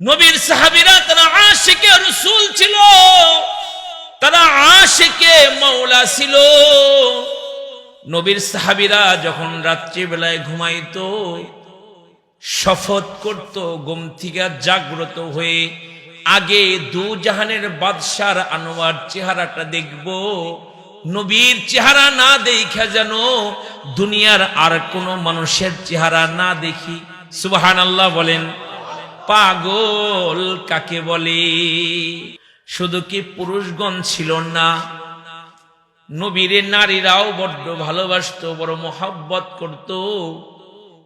নবীর সাহাবিরা, তারা আশেকে রসুল ছিল। তারা আশেকে মৌলা ছিল। নবীর সাহাবিরা যখন রাত্রিবেলায় ঘুমাইতো, শপথ করত, ঘুম থেকে জাগ্রত হয়ে আগে দু জাহানের বাদশার আনোয়ার চেহারাটা দেখব। নবীর চেহারা না দেখা যেন দুনিয়ার আর কোনো মানুষের চেহারা না দেখি। সুবাহান আল্লাহ বলেন পাগল কাকে বলে? শুধু কি পুরুষগণ ছিল না? নবীরে নারীরাও বড্ড ভালোবাসতো, বড় মোহাব্বত করত।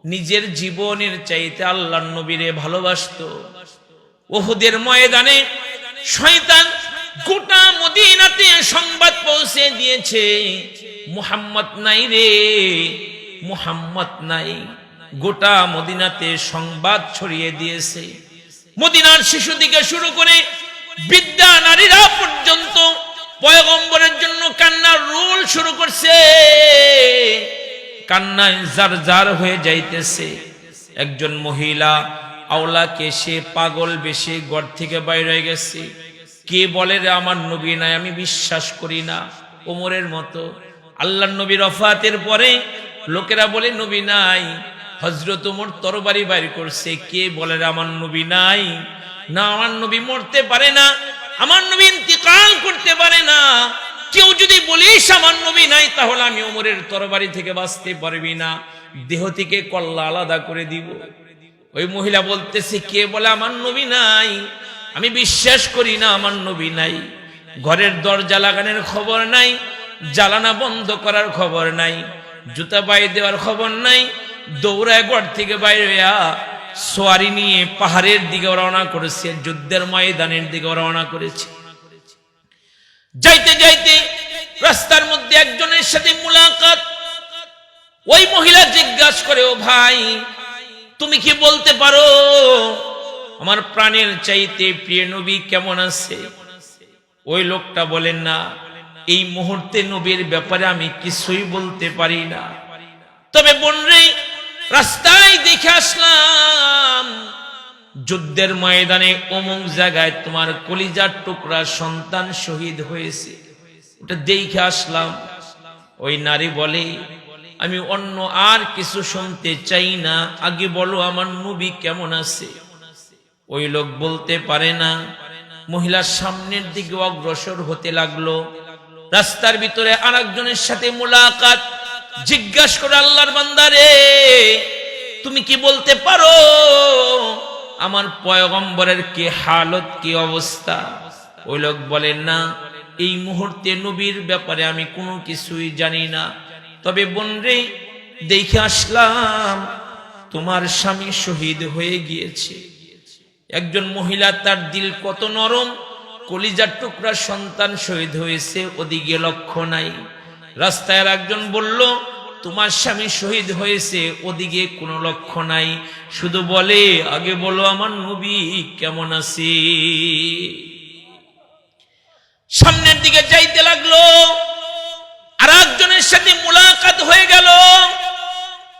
নিজের জীবনের চাইতে আল্লাহ নবীরে ভালোবাসতো। ওহুদের ময়দানে শয়তান গোটা মদিনাতে সংবাদ পৌঁছে দিয়েছে, মুহাম্মদ নাই রে, মুহাম্মদ নাই। গোটা মদিনাতে সংবাদ ছড়িয়ে দিয়েছে। মদিনার শিশু থেকে শুরু করে বিদ্যা নারীরা পর্যন্ত পয়গম্বরের জন্য কান্নার রোল শুরু করছে। কান্নায় জার জার হয়ে যাইতেছে। একজন মহিলা আওলাকে সে পাগল বেশি ঘর থেকে বাইরে গেছে। কে বলে রে আমার নবী নাই? আমি বিশ্বাস করি না। ওমরের মতো আল্লাহ নবীর অফাতের পরে লোকেরা বলে, নবী নাই। হজরত ওমর তরবারি বাইর করছে। কে বলে আমার নবী নাই? না, আমার নবী মরতে পারে না। আমার নবী ইন্তিকাল করতে পারে না। কেউ যদি বলিস আমার নবী নাই, তাহলে আমি ওমরের তরবারি থেকে বাঁচতে পারবি না। দেহ থেকে কল্লা আলাদা করে দিব। ওই মহিলা বলতেছে, কে বলে আমার নবী নাই? আমি বিশ্বাস করি না আমার নবী নাই। ঘরের দরজা লাগানোর খবর নাই। জ্বালানা বন্ধ করার খবর নাই। জুতা পায়ে দেওয়ার খবর নাই। দৌড়ায় ঘর থেকে বাইরে হইয়া সোয়ারি নিয়ে পাহাড়ের দিকে রওনা করেছে, যুদ্ধের ময়দানের দিকে রওনা করেছে। যাইতে যাইতে রাস্তার মধ্যে একজনের সাথে মুলাকাত। ওই মহিলা জিজ্ঞাসা করে, ও ভাই, তুমি কি বলতে পারো? আমার প্রাণের চাইতে প্রিয় নবী কেমন আছে? ওই লোকটা বলেন, না, এই মুহূর্তে নবীর ব্যাপারে আমি কিছুই বলতে পারি না। তবে বোনরে রাস্তায় দেখে আসলাম, যুদ্ধের ময়দানে অমুক জায়গায় তোমার কলিজার টুকরা সন্তান শহীদ হয়েছে। ওটা দেখে আসলাম। ওই নারী বলে, আমি অন্য আর কিছু শুনতে চাই না। আগে বলো আমার নবী কেমন আছে? ওই লোক বলতে পারে না। মহিলার সামনের দিকে অগ্রসর হতে লাগল। রাস্তার ভিতরে আরেকজনের সাথে মোলাকাত জিজ্ঞাসা করে আল্লাহর বান্দারে, তুমি কি বলতে পারো? আমার পয়গম্বরের কি হালত, কি অবস্থা? ওই লোক বলেন না, এই মুহূর্তে নবীর ব্যাপারে আমি কোনো কিছুই জানি না। তবে বোনরে দেখে আসলাম, তোমার স্বামী শহীদ হয়ে গিয়েছে। একজন মহিলা তার দিল কত নরম, কলিজার টুকরা সন্তান শহীদ হয়েছে, ওদিকে লক্ষ্য নাই। রাস্তায় একজন বলল, তোমার স্বামী শহীদ হয়েছে, ওদিকে কোনো লক্ষ্য নাই। শুধু বলে, আগে বলো আমার নবী কেমন আছে? সামনের দিকে যাইতে লাগল, আর একজনের সাথে মোলাকাত হয়ে গেল।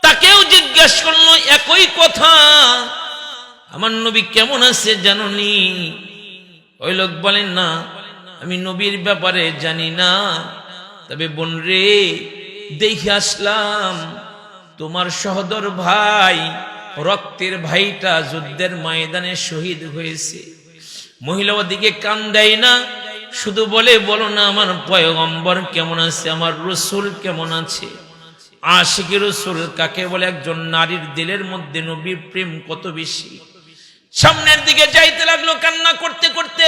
তাকেও জিজ্ঞেস করল, একই কথা, আমার নবী কেমন আছে জাননি? ওই লোক বলেন, না, আমি নবীর ব্যাপারে জানি না। তবে বোন রে দেখে আসলাম তোমার সহদর ভাই, রক্তের ভাইটা যুদ্ধের ময়দানে শহীদ হয়েছে। মহিলা ওদিকে কান দেয় না, শুধু বলে, বলো না আমার পয়গম্বর কেমন আছে, আমার রসুল কেমন আছে? আশিকি রসুল কাকে বলে, একজন নারীর দিলের মধ্যে নবীর প্রেম কত বেশি। সামনের দিকে যাইতে লাগল কান্না করতে করতে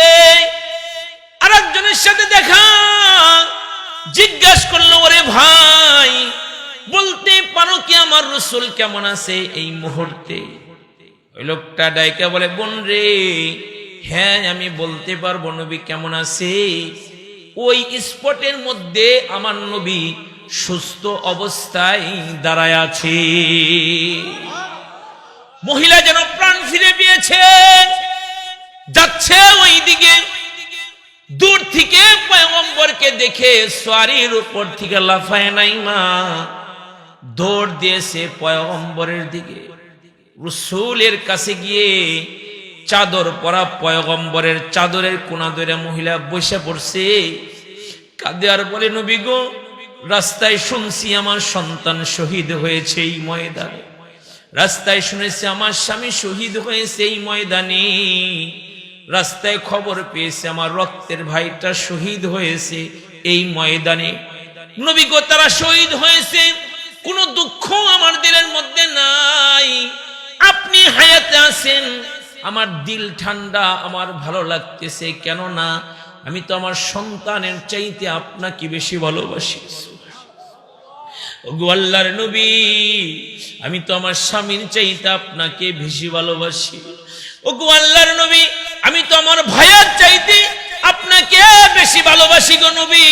আর একজনের সাথে দেখা জিজ্ঞাসা করল, ওরে ভাই, বলতে পারো কি আমার রসুল কেমন আছে এই মুহূর্তে? ওই লোকটা ডাইকা বলে, বোন রে হ্যাঁ আমি বলতে পারব নবী কেমন আছে। ওই স্পটের মধ্যে আমার নবী সুস্থ অবস্থায় দাঁড়ায় আছে। মহিলা যেন প্রাণ ফিরে পেয়েছে, যাচ্ছে ওই দিকে দূর থেকে পয়গম্বরকে দেখে সোয়ারির উপর থেকে লাফায় নাই মা। দৌড় দিয়েছে পয়গম্বরের দিকে। রসুলের কাছে গিয়ে চাদর পরা পয়গম্বরের চাদরের কোনা ধরে মহিলা বসে পড়ছে। কাঁদে আর বলে, নবী গো, রাস্তায় শুনছি আমার সন্তান শহীদ হয়েছে এই ময়দানে। রাস্তায় শুনেছি আমার স্বামী শহীদ হয়েছে এই ময়দানে। রাস্তায় খবর পেয়েছে, আমার রক্তের ভাইটা শহীদ হয়েছে এই ময়দানে। নবী গো, তারা শহীদ হয়েছে, কোনো দুঃখ আমার দিলের মধ্যে নাই। আপনি হায়াতে আছেন, আমার দিল ঠান্ডা, আমার ভালো লাগতেছে, কেননা আমি তো আমার সন্তানের চাইতে আপনাকে বেশি ভালোবাসি। ওগো আল্লাহর নবী, আমি তো আমার স্বামীর চাইতে আপনাকে বেশি ভালোবাসি। ও আল্লাহর নবী আমি তো আমার ভয়ের চাইতে আপনাকে বেশি ভালোবাসি গো নবী।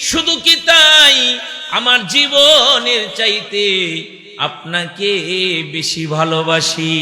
শুধু কি তাই? আমার জীবনের চাইতে আপনাকে বেশি ভালোবাসি।